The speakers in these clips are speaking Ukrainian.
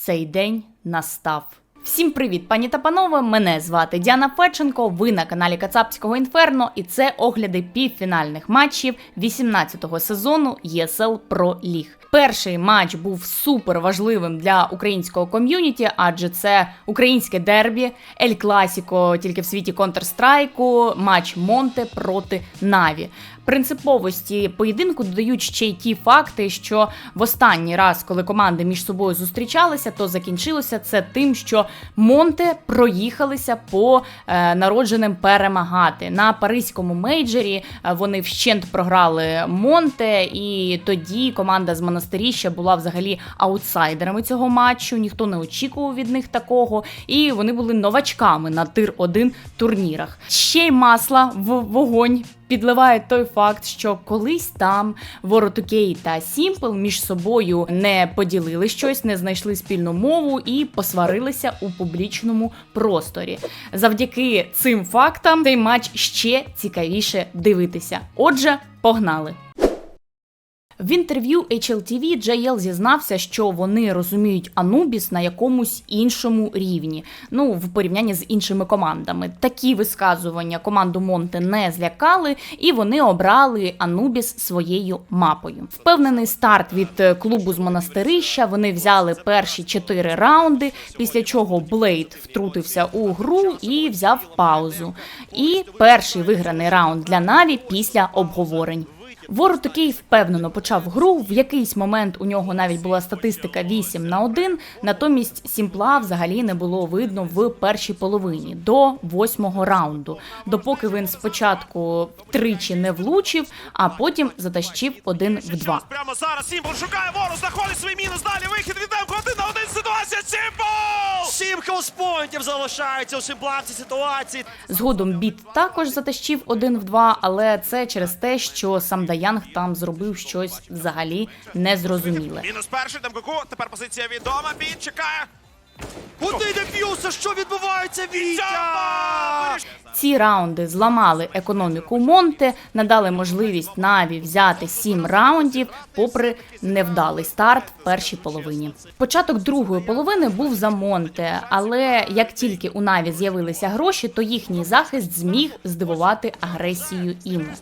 цей день настав. Всім привіт, пані та панове! Мене звати Діана Феченко. Ви на каналі Кацапського Інферно, і це огляди півфінальних матчів 18-го сезону ЄСЛ Про Ліг. Перший матч був супер важливим для українського ком'юніті, адже це українське дербі, Ель Класіко, тільки в світі Counter-Strike, матч Монте проти Наві. Принциповості поєдинку додають ще й ті факти, що в останній раз, коли команди між собою зустрічалися, то закінчилося це тим, що Монте проїхалися по е, народженим перемагати на паризькому мейджорі. е, Вони вщент програли Монте, і тоді команда з монастиріща була взагалі аутсайдерами цього матчу. Ніхто не очікував від них такого, і вони були новачками на тир 1 турнірах. Ще й масла в вогонь підливає той факт, що колись там Воротукей та Сімпл між собою не поділили щось, не знайшли спільну мову і посварилися у публічному просторі. Завдяки цим фактам цей матч ще цікавіше дивитися. Отже, погнали! В інтерв'ю HLTV JL зізнався, що вони розуміють Анубіс на якомусь іншому рівні, ну в порівнянні з іншими командами. Такі висказування команду Монте не злякали, і вони обрали Анубіс своєю мапою. Впевнений старт від е, клубу з монастирища. Вони взяли перші чотири раунди, після чого Блейд втрутився у гру і взяв паузу. І перший виграний раунд для Наві після обговорень. Ворот такий впевнено почав гру. В якийсь момент у нього навіть була статистика 8 на 1, натомість Сімпла взагалі не було видно в першій половині до восьмого раунду, допоки він спочатку тричі не влучив, а потім затащив один в два. Прямо зараз Сімпл шукає ворог, знаходить свій мінус. Далі вихід від Демко. Один на один ситуація. Сімпл! Сім хелспоінтів залишається у Сімпла в цій ситуації. Згодом біт також затащив один в два, але це через те, що сам Даянг там зробив щось взагалі незрозуміле. Мінус перший Демкоку. Тепер позиція відома. Бід чекає. Куди не б'юся? Що відбувається, Вітя? Ці раунди зламали економіку Монте, надали можливість Наві взяти сім раундів, попри невдалий старт в першій половині. Початок другої половини був за Монте, але як тільки у Наві з'явилися гроші, то їхній захист зміг здивувати агресію Іме.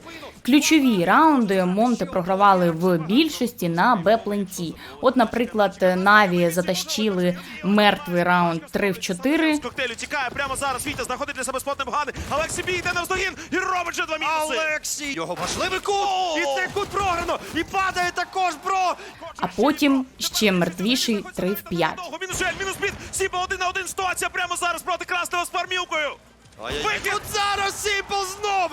Ключові раунди Монте програвали в більшості на Б-пленті. От, наприклад, Наві затащили мертвий раунд 3 в 4, З коктейлю тікає прямо зараз. Вітя знаходить для себе спот непоганий. Алексій Бій йде навздогін і робить вже два мінуси. Олексій! Його важливий кут! І цей кут програно! І падає також, бро! а потім ще мертвіший 3 в 5. Довго мінус Ель, мінус бід. Сімпл один на один ситуація прямо зараз проти Красного з фармілкою. Вихід! Зараз Сімпл знову робить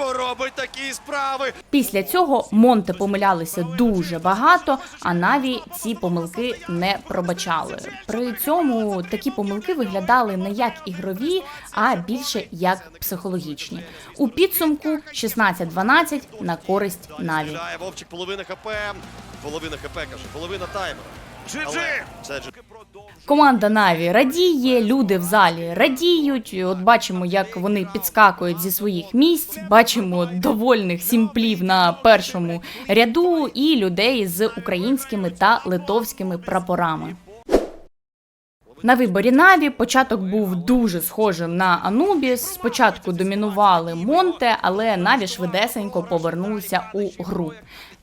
такі справи. Після цього Монте помилялися дуже багато, а Наві ці помилки не пробачали. При цьому такі помилки виглядали не як ігрові, а більше як психологічні. У підсумку 16-12 на користь Наві. Вовчик половина ХП. Половина ХП, каже, половина таймера. Але це ж Команда Наві радіє, люди в залі радіють. От бачимо, як вони підскакують зі своїх місць. Бачимо довольних сімплів на першому ряду і людей з українськими та литовськими прапорами. На виборі Наві початок був дуже схожим на Анубіс. Спочатку домінували Монте, але Наві швидесенько повернулися у гру.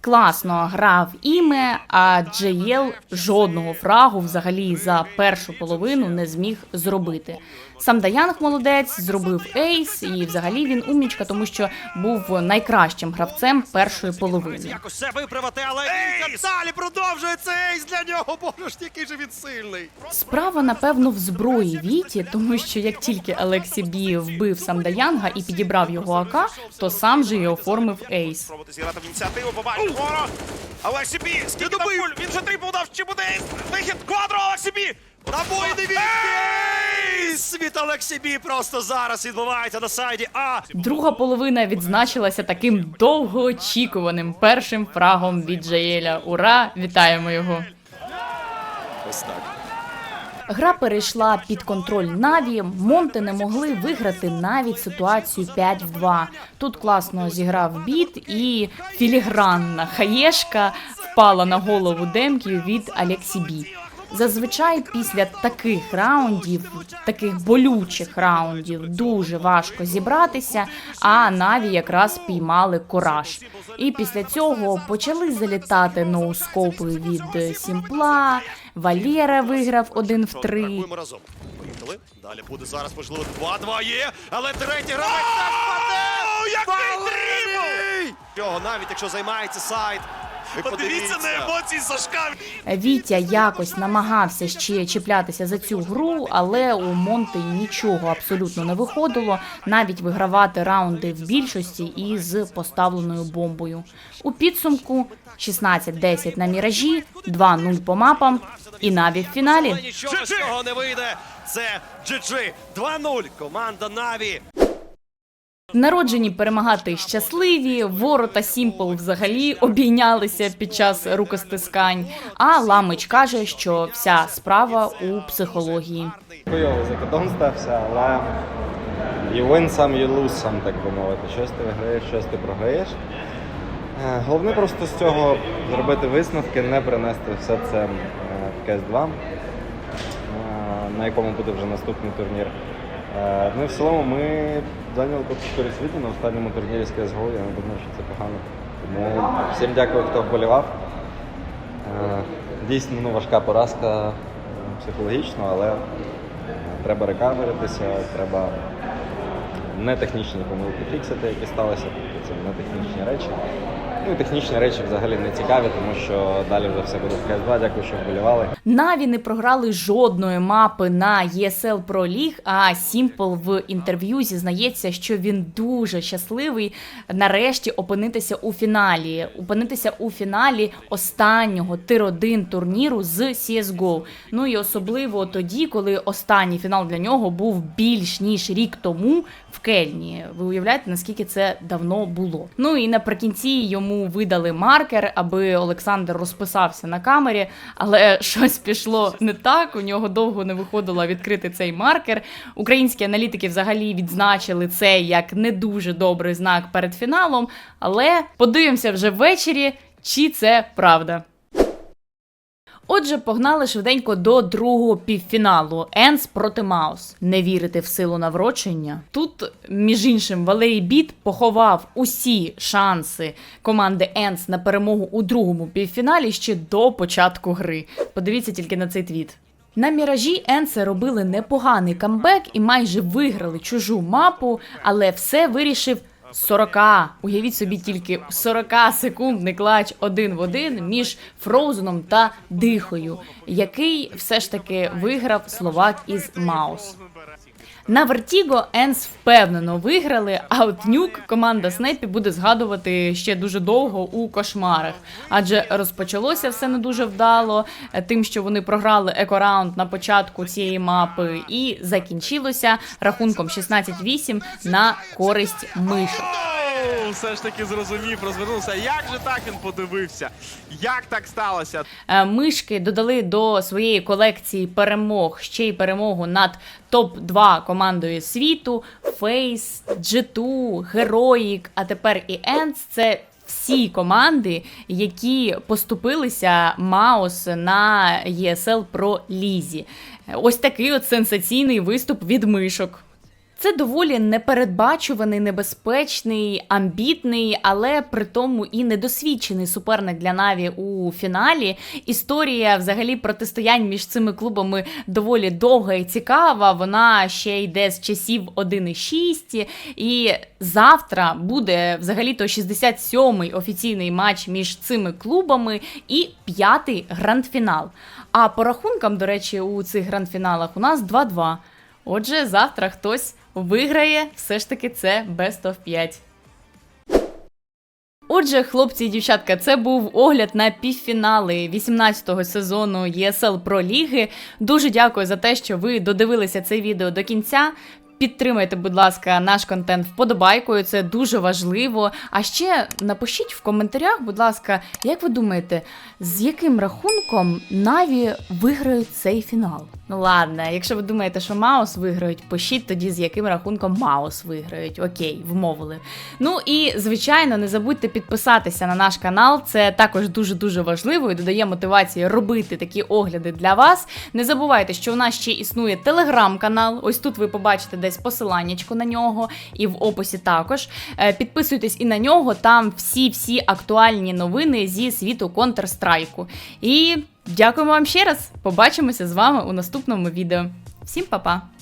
Класно грав іме, а Джеєл жодного фрагу взагалі за першу половину не зміг зробити. Сам Даянг молодець зробив ейс, і взагалі він умнічка, тому що був найкращим гравцем першої половини. якось все виправити, але Ейс! Вітя далі продовжує цей ейс для нього. Боже ж, який же він сильний. Справа, напевно, в зброї Віті, тому що як тільки Алексі Бі вбив сам Даянга і підібрав його АК, то сам же й оформив ейс. Спробувати зіграти в ініціативу, побачить ворог. Алексій Бі, скільки там пуль? Він вже трипл дав, чи буде? Вихід, квадро, Алексій Бі! Набої ейс! Від Олексій Бі просто зараз відбувається на сайді А. Друга половина відзначилася таким довгоочікуваним першим фрагом від Джаєля. Ура! Вітаємо його! Ось так. Гра перейшла під контроль Наві. Монти не могли виграти навіть ситуацію 5 в 2. Тут класно зіграв біт і філігранна хаєшка впала на голову Демків від Алексі. Зазвичай після таких раундів, таких болючих раундів, дуже важко зібратися. А Наві якраз піймали кораж. І після цього почали залітати ноускопи від Сімпла. Валєра виграв один в три. Рахуємо разом. Поїхали. Далі буде зараз, можливо, 2-2 є, але третій гравець який дрібл! Цього навіть якщо займається сайт. Ви Подивіться на емоції Сашка. Вітя якось намагався ще чіплятися за цю гру, але у Монти нічого абсолютно не виходило, навіть вигравати раунди в більшості із поставленою бомбою. У підсумку 16-10 на міражі, 2-0 по мапам і Наві в фіналі. Нічого з цього не вийде. Це GG 2-0. Команда Наві. Народжені перемагати щасливі, Воро та Сімпл взагалі обійнялися під час рукостискань. А Ламич каже, що вся справа у психології. Хуйовий закидон стався, але you win some, you lose some, так би мовити. Щось ти виграєш, щось ти програєш. Е, Головне просто з цього зробити висновки, не принести все це КС-2, е, на якому буде вже наступний турнір. Е, Ну і в цілому ми зайняли топ 4 світу на останньому турнірі з CSGO. Я не думаю, що це погано. Тому всім дякую, хто вболівав. Е, Дійсно ну, важка поразка е, психологічно, але треба рекаверитися, треба не технічні помилки фіксити, які сталися, тобто це не технічні речі. Ну технічні речі взагалі не цікаві, тому що далі вже все буде в КС2. Дякую, що вболівали. Наві не програли жодної мапи на ESL Pro League, а Сімпл в інтерв'ю зізнається, що він дуже щасливий нарешті опинитися у фіналі. Опинитися у фіналі останнього тир-1 турніру з CSGO. Ну і особливо тоді, коли останній фінал для нього був більш ніж рік тому в Кельні. Ви уявляєте, наскільки це давно було? Ну і наприкінці йому видали маркер, аби Олександр розписався на камері, але щось пішло не так. У нього довго не виходило відкрити цей маркер. Українські аналітики взагалі відзначили це як не дуже добрий знак перед фіналом. Але подивимося вже ввечері, чи це правда. Отже, погнали швиденько до другого півфіналу Енс проти Маус. Не вірити в силу наврочення. Тут, між іншим, Валерій Біт поховав усі шанси команди Енс на перемогу у другому півфіналі ще до початку гри. Подивіться тільки на цей твіт. На міражі Енсе робили непоганий камбек і майже виграли чужу мапу, але все вирішив 40. Уявіть собі тільки 40 секундний клач один в один між Фроузеном та Дихою, який все ж таки виграв словак із Маус. На Вертіго Енс впевнено виграли, а от Нюк команда Снепі буде згадувати ще дуже довго у кошмарах. Адже розпочалося все не дуже вдало, тим, що вони програли екораунд на початку цієї мапи, і закінчилося рахунком 16-8 на користь мишок. Ну, все ж таки зрозумів, розвернувся. Як же так він подивився? Як так сталося? Е, Мишки додали до своєї колекції перемог ще й перемогу над топ-2 командою світу: Фейс, G2, Heroic, а тепер і Ends. Це всі команди, які поступилися Маус на ESL Pro Лізі. Ось такий от сенсаційний виступ від мишок. Це доволі непередбачуваний, небезпечний, амбітний, але при тому і недосвідчений суперник для Наві у фіналі. Історія взагалі протистоянь між цими клубами доволі довга і цікава. Вона ще йде з часів 1.6. І завтра буде взагалі-то 67-й офіційний матч між цими клубами і п'ятий гранд-фінал. А по рахункам, до речі, у цих гранд-фіналах у нас 2-2. Отже, завтра хтось виграє все ж таки це Best of 5. Отже, хлопці і дівчатка, це був огляд на півфінали 18-го сезону ESL Pro Ліги. Дуже дякую за те, що ви додивилися це відео до кінця. Підтримайте, будь ласка, наш контент вподобайкою, це дуже важливо. А ще напишіть в коментарях, будь ласка, як ви думаєте, з яким рахунком Наві виграють цей фінал? Ну ладно, якщо ви думаєте, що Маус виграють, пишіть тоді, з яким рахунком Маус виграють. Окей, вмовили. Ну і звичайно, не забудьте підписатися на наш канал. Це також дуже дуже важливо і додає мотивації робити такі огляди для вас. Не забувайте, що у нас ще існує телеграм-канал. Ось тут ви побачите десь посиланнячко на нього, і в описі також. Е, Підписуйтесь і на нього. Там всі-всі актуальні новини зі світу Counter-Strike. І дякуємо вам ще раз. Побачимося з вами у наступному відео. Всім па-па!